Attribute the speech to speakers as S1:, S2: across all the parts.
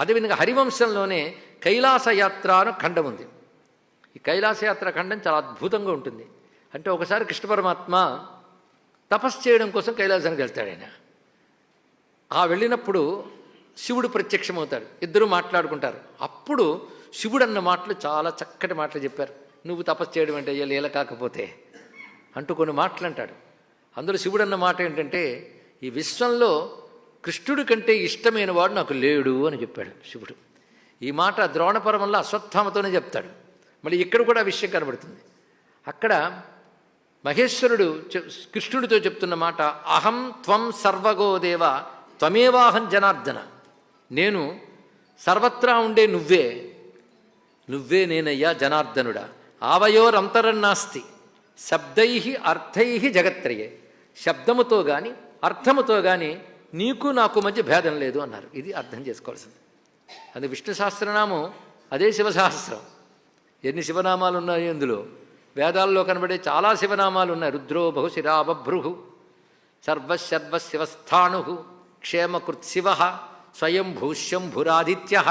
S1: అదేవిధంగా హరివంశంలోనే కైలాసయాత్ర అని ఖండం ఉంది. ఈ కైలాసయాత్ర ఖండం చాలా అద్భుతంగా ఉంటుంది. అంటే ఒకసారి కృష్ణ పరమాత్మ తపస్సు చేయడం కోసం కైలాసానికి వెళ్తాడు ఆయన. ఆ వెళ్ళినప్పుడు శివుడు ప్రత్యక్షమవుతాడు. ఇద్దరు మాట్లాడుకుంటారు. అప్పుడు శివుడు అన్న మాటలు చాలా చక్కటి మాటలు చెప్పారు. నువ్వు తపస్సు చేయడం అంటే అయ్యా లీల కాకపోతే అంటూ కొన్ని మాటలు అంటాడు. అందులో శివుడు అన్న మాట ఏంటంటే ఈ విశ్వంలో కృష్ణుడి కంటే ఇష్టమైన వాడు నాకు లేడు అని చెప్పాడు శివుడు. ఈ మాట ద్రోణపర్వంలో అశ్వత్థామతోనే చెప్తాడు. మళ్ళీ ఇక్కడ కూడా ఆ విషయం కనబడుతుంది. అక్కడ మహేశ్వరుడు కృష్ణుడితో చెప్తున్న మాట అహం త్వం సర్వగోదేవ త్వమేవాహం జనార్దన. నేను సర్వత్రా ఉండే నువ్వే. నువ్వే నేనయ్యా జనార్దనుడా. ఆవయోరంతరన్నాస్తి శబ్దై అర్థై జగత్రయే. శబ్దముతో కానీ అర్థముతో కానీ నీకు నాకు మధ్య భేదం లేదు అన్నారు. ఇది అర్థం చేసుకోవాల్సింది. అది విష్ణు సహస్రనామం అదే శివసహస్రం. ఎన్ని శివనామాలు ఉన్నాయి అందులో? వేదాల్లో కనబడే చాలా శివనామాలు ఉన్నాయి రుద్రో బహు బభ్రు సర్వశర్వ శివస్థాణు క్షేమకృత్ శివ స్వయం భూష్యంభురాదిత్య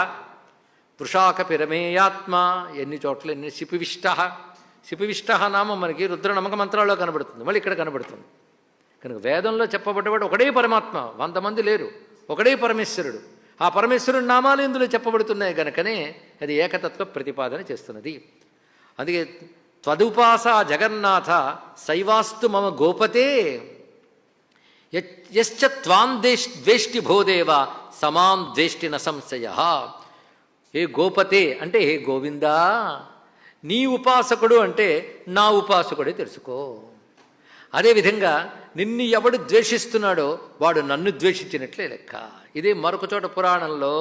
S1: వృషాకపిరమేయాత్మ ఎన్ని చోట్ల ఎన్ని శిపివిష్ట. శిపివిష్ట నామం మనకి రుద్ర నమ్మక మంత్రాల్లో కనబడుతుంది. మళ్ళీ ఇక్కడ కనబడుతుంది. కనుక వేదంలో చెప్పబడ్డవాడు ఒకడే పరమాత్మ. వంద మంది లేరు. ఒకడే పరమేశ్వరుడు. ఆ పరమేశ్వరుడి నామాలు ఇందులో చెప్పబడుతున్నాయి కనుకనే అది ఏకతత్వ ప్రతిపాదన చేస్తున్నది. అందుకే త్వదుపాస జగన్నాథ శైవాస్తు మమ గోపతే. యశ్చ త్వాం దేశ్ ద్వేష్టి భోదేవ సమాం ద్వేష్టి న సంశయ. హే గోపతే అంటే హే గోవిందా. నీ ఉపాసకుడు అంటే నా ఉపాసకుడే తెలుసుకో. అదేవిధంగా నిన్ను ఎవడు ద్వేషిస్తున్నాడో వాడు నన్ను ద్వేషించినట్లే లెక్క. ఇదే మరొక చోట పురాణంలో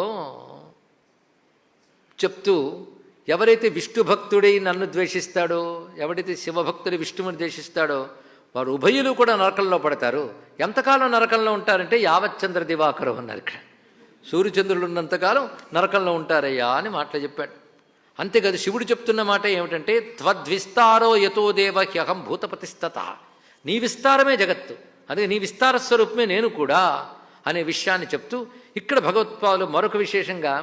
S1: చెప్తూ ఎవరైతే విష్ణు భక్తుడై నన్ను ద్వేషిస్తాడో ఎవడైతే శివభక్తుడు విష్ణువుని ద్వేషిస్తాడో వారు ఉభయులు కూడా నరకంలో పడతారు. ఎంతకాలం నరకంలో ఉంటారంటే యావచ్చంద్ర దివాకరు అన్నారు ఇక్కడ. సూర్యచంద్రులు ఉన్నంతకాలం నరకంలో ఉంటారయ్యా అని మాటలు చెప్పాడు. అంతేకాదు శివుడు చెప్తున్న మాట ఏమిటంటే త్వద్విస్తారో యతో దేవ హ్యహం భూతపతిస్తత. నీ విస్తారమే జగత్తు. అదే నీ విస్తార స్వరూపమే నేను కూడా అనే విషయాన్ని చెప్తూ ఇక్కడ భగవత్పాలు మరొక విశేషంగా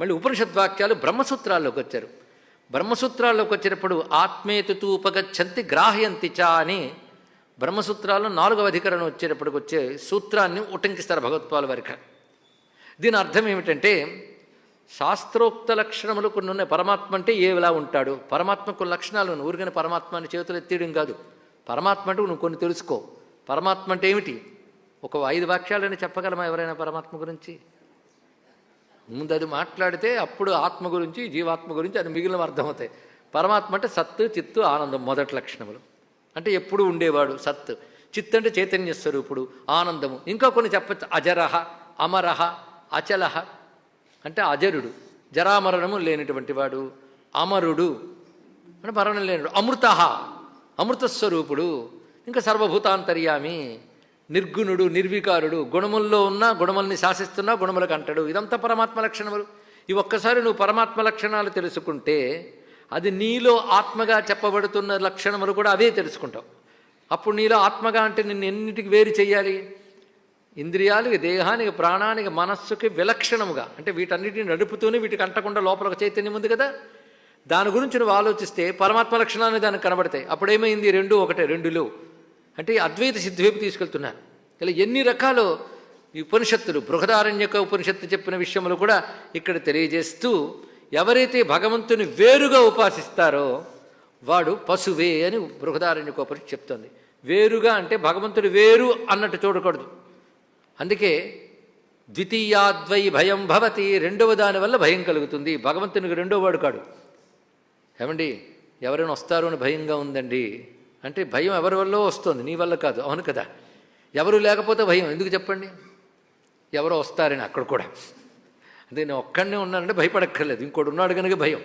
S1: మళ్ళీ ఉపనిషద్వాక్యాలు బ్రహ్మసూత్రాల్లోకి వచ్చారు. బ్రహ్మసూత్రాల్లోకి వచ్చినప్పుడు ఆత్మేతుతూ ఉపగచ్చంతి గ్రాహయంతి చ అని బ్రహ్మసూత్రాల్లో నాలుగవ అధికరణం వచ్చేటప్పటికి వచ్చే సూత్రాన్ని ఉటంకిస్తారు భగవత్పాల వారికి దీని అర్థం ఏమిటంటే శాస్త్రోక్త లక్షణములు కొన్ని ఉన్నాయి. పరమాత్మ అంటే ఏవిలా ఉంటాడు? పరమాత్మకు లక్షణాలు ఉన్నాయి. పరమాత్మని చేతులు ఎత్తేయడం కాదు. పరమాత్మ అంటూ నువ్వు కొన్ని తెలుసుకో. పరమాత్మ అంటే ఏమిటి? ఒక ఐదు వాక్యాలని చెప్పగలమా ఎవరైనా పరమాత్మ గురించి? ముందు అది మాట్లాడితే అప్పుడు ఆత్మ గురించి జీవాత్మ గురించి అది మిగిలిన అర్థమవుతాయి. పరమాత్మ అంటే సత్తు చిత్తు ఆనందం మొదటి లక్షణములు. అంటే ఎప్పుడు ఉండేవాడు సత్ చిత్ అంటే చైతన్య స్వరూపుడు ఆనందము. ఇంకా కొన్ని చెప్పచ్చు. అజరహ అమరహ అచలహ. అంటే అజరుడు. జరామరణము లేనటువంటి వాడు. అమరుడు. అంటే మరణం లేనుడు అమృత అమృతస్వరూపుడు ఇంకా సర్వభూతాంతర్యామి నిర్గుణుడు నిర్వికారుడు గుణముల్లో ఉన్న గుణముల్ని శాసిస్తున్నా గుణములకు అంటాడు. ఇదంతా పరమాత్మ లక్షణములు. ఈ ఒక్కసారి నువ్వు పరమాత్మ లక్షణాలు తెలుసుకుంటే అది నీలో ఆత్మగా చెప్పబడుతున్న లక్షణములు కూడా అవే తెలుసుకుంటావు. అప్పుడు నీలో ఆత్మగా అంటే నిన్ను ఎన్నిటికి వేరు చేయాలి ఇంద్రియాలకి దేహానికి ప్రాణానికి మనస్సుకి విలక్షణముగా. అంటే వీటన్నిటిని నడుపుతూనే వీటికి అంటకుండా లోపల ఒక చైతన్యం ఉంది కదా? దాని గురించి నువ్వు ఆలోచిస్తే పరమాత్మ లక్షణాలు దానికి కనబడతాయి. అప్పుడేమైంది? రెండు ఒకటే రెండులో. అంటే అద్వైత సిద్ధివైపు తీసుకెళ్తున్నారు ఇలా ఎన్ని రకాలు ఈ ఉపనిషత్తులు బృహదారణ్యక ఉపనిషత్తు చెప్పిన విషయములు కూడా ఇక్కడ తెలియజేస్తూ ఎవరైతే భగవంతుని వేరుగా ఉపాసిస్తారో వాడు పశువే అని బృహదారణ్యక ఉపనిషత్తు చెప్తుంది. వేరుగా అంటే భగవంతుడు వేరు అన్నట్టు చూడకూడదు. అందుకే ద్వితీయాద్వై భయం భవతి రెండవ దాని వల్ల భయం కలుగుతుంది. భగవంతునికి రెండో వాడు కాడు. ఏమండి ఎవరైనా వస్తారు అని భయంగా ఉందండి. అంటే భయం ఎవరి వల్ల వస్తుంది నీ వల్ల కాదు. అవును కదా. ఎవరు లేకపోతే భయం ఎందుకు చెప్పండి? ఎవరో వస్తారని అక్కడ కూడా. అంటే నేను ఒక్కడనే ఉన్నానంటే భయపడక్కర్లేదు ఇంకోటి ఉన్నాడు కనుక భయం.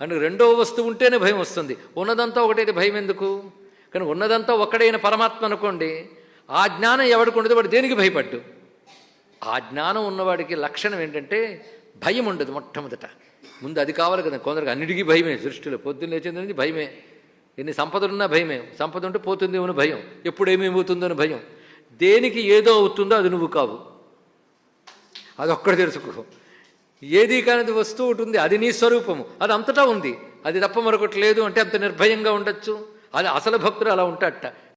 S1: అని రెండో వస్తువు ఉంటేనే భయం వస్తుంది. ఉన్నదంతా ఒకటైతే భయం ఎందుకు? కానీ ఉన్నదంతా ఒక్కడైన పరమాత్మ అనుకోండి ఆ జ్ఞానం ఎవడికి ఉండదు వాడు దేనికి భయపడ్డు? ఆ జ్ఞానం ఉన్నవాడికి లక్షణం ఏంటంటే భయం ఉండదు మొట్టమొదట. ముందు అది కావాలి కదా కొందరికి అన్నిటికీ భయమే సృష్టిలో పొద్దున్న లేచింది నుంచి భయమే. ఎన్ని సంపదలున్నా భయమే. సంపద ఉంటే పోతుందేమో అని భయం. ఎప్పుడు ఏమేమవుతుందో అని భయం. దేనికి ఏదో అవుతుందో అది నువ్వు కావు. అదొక్కటి తెలుసుకో. ఏది కానిది వస్తూ ఉంటుంది అది నీ స్వరూపము. అది అంతటా ఉంది. అది తప్ప మరొకటి లేదు అంటే అంత నిర్భయంగా ఉండొచ్చు. అది అసలు భక్తుడు అలా ఉంటాట